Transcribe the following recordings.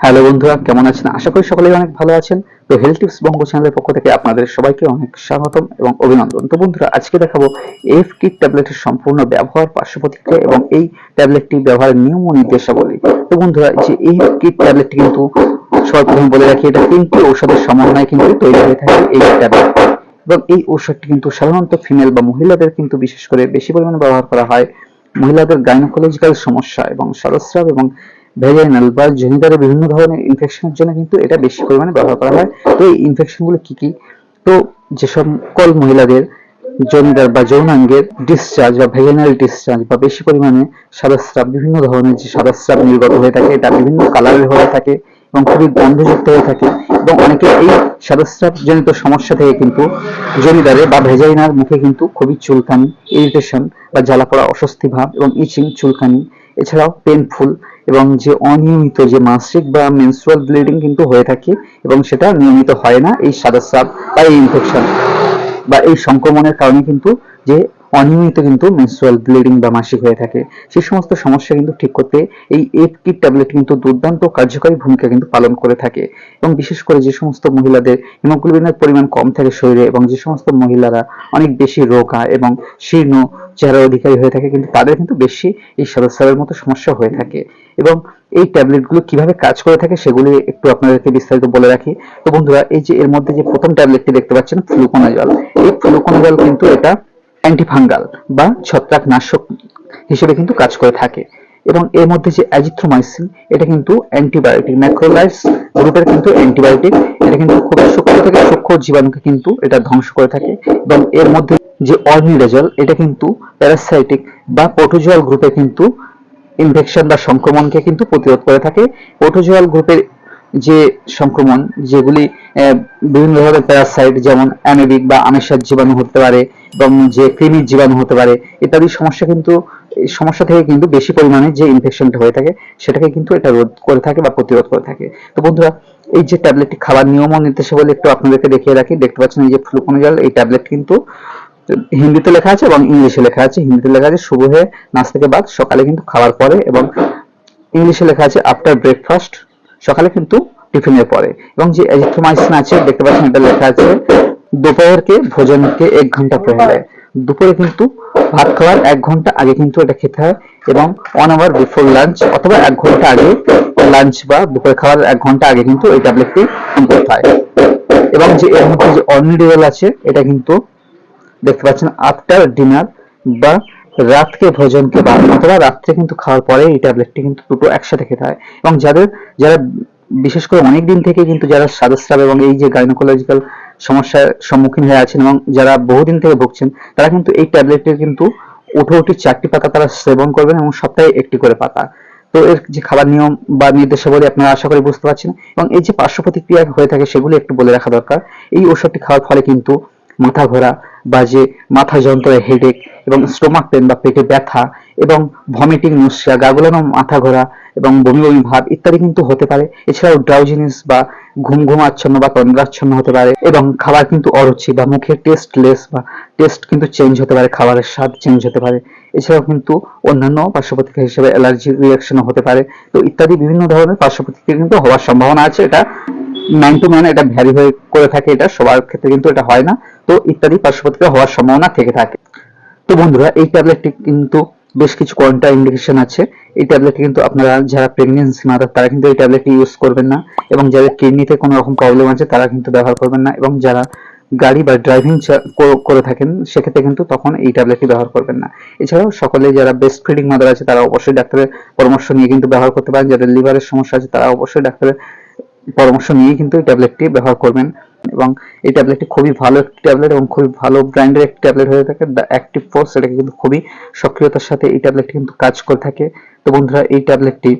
Hello বন্ধুরা, কেমন আছেন? আশা করি সকলেই অনেক ভালো আছেন। তো হেলথ টিপস বঙ্গ চ্যানেলের পক্ষ থেকে আপনাদের সবাইকে অনেক স্বাগতম এবং অভিনন্দন। তো বন্ধুরা, আজকে দেখাবো এফ কিট ট্যাবলেটের সম্পূর্ণ ব্যবহার, পার্শ্ব প্রতিক্রিয়া এবং এই ট্যাবলেটটি ব্যবহারের নিয়ম ও নির্দেশাবলী। তো বন্ধুরা যে এই কিট ট্যাবলেটটি কিন্তু সর্বপ্রথম বলে রাখি, এটা তিনটি ঔষধের সমন্বয়ে কিন্তু তৈরি হয়ে থাকে এই ট্যাবলেট। এবং এই ঔষধটি কিন্তু সাধারণত ফিমেল বা মহিলাদের কিন্তু বিশেষ করে বেশি পরিমাণে ব্যবহার করা হয়। মহিলাদের গাইনোকোলজিক্যাল সমস্যা এবং সরস্রাব এবং ভেজাইনাল বা জনিতারে বিভিন্ন ধরনের ইনফেকশনের জন্য কিন্তু এটা বেশি পরিমাণে ব্যবহার করা হয়। তো এই ইনফেকশনগুলো কি কি? তো যে সকল মহিলাদের জনিতার বা যৌনাঙ্গের ডিসচার্জ বা ভেজাইনাল ডিসচার্জ বা বেশি পরিমাণে সাদাস্রাব, বিভিন্ন ধরনের যে সাদাস্রাব নির্গত হয়ে থাকে এটা বিভিন্ন কালারের হয়ে থাকে এবং খুবই গন্ধযুক্ত হয়ে থাকে এবং অনেকে এই সাদাস্রাব জনিত সমস্যা থেকে কিন্তু জনিদারে বা ভেজাইনার মুখে কিন্তু খুবই চুলকানি ইরিটেশন বা জ্বালা পড়া, অস্বস্তি ভাব এবং ইচিং চুলকানি, এছাড়াও পেনফুল এবং যে অনিয়মিত যে মাসিক বা মেনস্ট্রুয়াল ব্লিডিং কিন্তু হয়ে থাকে এবং সেটা নিয়মিত হয় না, এই সাদা সাপ বা এই ইনফেকশন বা এই সংক্রমণের কারণে কিন্তু যে অনিয়মিত কিন্তু মেনস্ট্রুয়াল ব্লিডিং বা মাসিক হয়ে থাকে। সেই সমস্ত সমস্যা কিন্তু ঠিক করতে এই এফ কিট ট্যাবলেট কিন্তু দুর্দান্ত কার্যকরী ভূমিকা কিন্তু পালন করে থাকে। এবং বিশেষ করে যে সমস্ত মহিলাদের হিমোগ্লোবিনের পরিমাণ কম থাকে শরীরে এবং যে সমস্ত মহিলারা অনেক বেশি রোগা এবং শীর্ণ চেহারার অধিকারী হয়ে থাকে কিন্তু তাদের কিন্তু বেশি এই সদস্যের মতো সমস্যা হয়ে থাকে। এবং এই ট্যাবলেটগুলো কীভাবে কাজ করে থাকে সেগুলি একটু আপনাদেরকে বিস্তারিত বলে রাখি। তো বন্ধুরা, এই যে এর মধ্যে যে প্রথম ট্যাবলেটটি দেখতে পাচ্ছেন ফ্লুকোনাজল এই ফ্লুকোনাজল কিন্তু এটা অ্যান্টিফাঙ্গাল বা ছত্রাকনাশক হিসেবে কিন্তু কাজ করে থাকে। এবং এর মধ্যে যে অ্যাজিথ্রোমাইসিন, এটা কিন্তু অ্যান্টিবায়োটিক ম্যাক্রোলাইস গ্রুপের কিন্তু অ্যান্টিবায়োটিক, এটা কিন্তু খুব সূক্ষ্ম থেকে সূক্ষ্ম জীবাণুকে কিন্তু এটা ধ্বংস করে থাকে। এবং এর মধ্যে যে অর্নিডাজল এটা কিন্তু প্যারাসাইটিক বা পোটোজোয়াল গ্রুপে কিন্তু ইনফেকশন বা সংক্রমণকে কিন্তু প্রতিরোধ করে থাকে। পোটোজোয়াল গ্রুপের যে সংক্রমণ যেগুলি বিভিন্ন ধরনের প্যারাসাইট যেমন অ্যামেবিক বা আমেশার জীবাণু হতে পারে এবং যে কৃমির জীবাণু হতে পারে, ইত্যাদি সমস্যা কিন্তু সমস্যা থেকে কিন্তু বেশি পরিমাণে যে ইনফেকশনটা হয়ে থাকে, সেটাকে কিন্তু এটা রোধ করে থাকে বা প্রতিরোধ করে থাকে। তো বন্ধুরা, এই যে ট্যাবলেটটি খাবার নিয়ম ও নির্দেশাবলী একটু আপনাদেরকে দেখিয়ে রাখি, দেখতে পাচ্ছেন এই যে ফ্লুকোনিজল এই ট্যাবলেট কিন্তু হিন্দিতে লেখা আছে এবং ইংলিশে লেখা আছে। হিন্দিতে লেখা আছে, শুভ হয়ে নাচ থেকে বাদ, সকালে কিন্তু খাওয়ার পরে এবং ইংলিশে লেখা আছে আফটার ব্রেকফাস্ট সকালে কিন্তু টিফিনের পরে। এবং যে এজিথ্রোমাইসিন আছে, দেখতে পাচ্ছেন এটা লেখা আছে দুপুরকে ভোজনকে এক ঘণ্টা পহলে দুপুরে কিন্তু ভাত খাওয়ার এক ঘণ্টা আগে কিন্তু এটা খেতে হয় এবং ওয়ান আওয়ার বিফোর লাঞ্চ অথবা এক ঘণ্টা আগে লাঞ্চ বা দুপুরে খাওয়ার এক ঘণ্টা আগে কিন্তু এই ট্যাবলেটটি করতে হয়। এবং যে এর মধ্যে যে অর্নিডেল আছে, এটা কিন্তু দেখতে পাচ্ছেন আফটার ডিনার বা রাতকে ভোজনকে বা অথবা রাত্রে কিন্তু খাওয়ার পরে এই ট্যাবলেটটি কিন্তু দুটো একসাথে খেতে হয়। এবং যাদের যারা বিশেষ করে অনেক দিন থেকে কিন্তু যারা সাদস্রাব এবং এই যে গাইনোকোলজিক্যাল সমস্যার সম্মুখীন হয়ে আছেন এবং যারা বহুদিন থেকে ভুগছেন, তারা কিন্তু এই ট্যাবলেটের কিন্তু উঠো উঠি চারটি পাতা তারা সেবন করবেন এবং সপ্তাহে একটি করে পাতা। তো এর যে খাবার নিয়ম বা নির্দেশাবলী আপনারা আশা করি বুঝতে পারছেন। এবং এই যে পার্শ্ব প্রতিক্রিয়া হয়ে থাকে সেগুলো একটু বলে রাখা দরকার। এই ওষুধটি খাওয়ার ফলে কিন্তু মাথা ঘোরা বা যে মাথা যন্ত্রের হেডেক এবং স্টোমাক পেন বা পেটে ব্যথা এবং ভমিটিং নসিয়া গাগুলানো মাথা ঘোরা এবং বমি বমি, ভাব ইত্যাদি কিন্তু হতে পারে। এছাড়াও ড্রাউজিনেস বা ঘুম ঘুম আচ্ছন্ন বা তন্দ্রাচ্ছন্ন হতে পারে এবং খাবার কিন্তু অরুচি বা মুখে টেস্টলেস বা টেস্ট কিন্তু চেঞ্জ হতে পারে, খাবারের স্বাদ চেঞ্জ হতে পারে। এছাড়াও কিন্তু অন্যান্য পার্শ্ব প্রতিক্রিয়া হিসেবে অ্যালার্জি রিয়াকশনও হতে পারে। তো ইত্যাদি বিভিন্ন ধরনের পার্শ্ব প্রতিক্রিয়া কিন্তু হওয়ার সম্ভাবনা আছে, এটা ম্যান টু ম্যান এটা ভ্যারি হয়ে করে থাকে এটা, সবার ক্ষেত্রে কিন্তু এটা হয় না। তো ইত্যাদি পার্শ্ব প্রতিক্রিয়া হওয়ার সম্ভাবনা থেকে থাকে। তো বন্ধুরা, এই ট্যাবলেটটি কিন্তু বেশ কিছু কন্ট্রা ইন্ডিকেশন আছে। এই ট্যাবলেটটি কিন্তু আপনারা যারা প্রেগনেন্সি মাদার তারা কিন্তু এই ট্যাবলেটটি ইউজ করবেন না। এবং যাদের কিডনিতে কোনো রকম প্রবলেম আছে, তারা কিন্তু ব্যবহার করবেন না। এবং যারা গাড়ি বা ড্রাইভিং করে থাকেন, সেক্ষেত্রে কিন্তু তখন এই ট্যাবলেটটি ব্যবহার করবেন না। এছাড়াও সকলে যারা বেস্ট ফিডিং মাদার আছে, তারা অবশ্যই ডাক্তারের পরামর্শ নিয়ে কিন্তু ব্যবহার করতে পারেন। যাদের লিভারের সমস্যা আছে, তারা অবশ্যই ডাক্তারের পরামর্শ নিয়ে কিন্তু এই ট্যাবলেটটি ব্যবহার করবেন। এবং এই ট্যাবলেটটি খুবই ভালো একটি ট্যাবলেট এবং খুবই ভালো ব্র্যান্ডের একটি ট্যাবলেট হয়ে থাকে, দ্য অ্যাক্টিভ ফোর্স। এটাকে কিন্তু খুবই সক্রিয়তার সাথে এই ট্যাবলেটটি কিন্তু কাজ করে থাকে। তো বন্ধুরা, এই ট্যাবলেটটি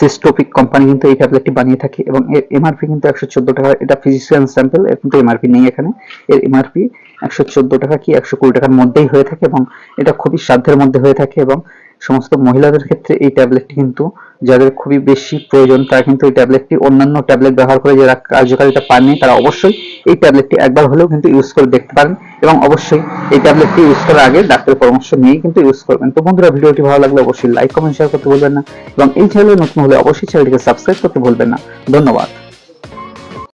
সিস্টোপিক কোম্পানি কিন্তু এই ট্যাবলেটটি বানিয়ে থাকে এবং এর এমআরপি কিন্তু একশো চোদ্দ টাকা। এটা ফিজিশিয়ান স্যাম্পল, এর কিন্তু এমআরপি নেই এখানে। এর এমআরপি একশো চোদ্দ টাকা কি একশো কুড়ি টাকার মধ্যেই হয়ে থাকে এবং এটা খুবই সাধ্যের মধ্যে হয়ে থাকে এবং সমস্ত মহিলাদের ক্ষেত্রে এই ট্যাবলেটটি কিন্তু যাদের খুবই বেশি প্রয়োজন, তারা কিন্তু এই ট্যাবলেটটি অন্যান্য ট্যাবলেট ব্যবহার করে যারা কার্যকারিতা পাননি, তারা অবশ্যই এই ট্যাবলেটটি একবার হলেও কিন্তু ইউজ করে দেখতে পারেন এবং অবশ্যই এই ট্যাবলেটটি ইউজ করার আগে ডাক্তারের পরামর্শ নিয়ে কিন্তু ইউজ করবেন। তো বন্ধুরা, ভিডিওটি ভালো লাগলে অবশ্যই লাইক কমেন্ট শেয়ার করতে ভুলবেন না এবং এই চ্যানেলে নতুন হলে অবশ্যই চ্যানেলটিকে সাবস্ক্রাইব করতে ভুলবেন না। ধন্যবাদ।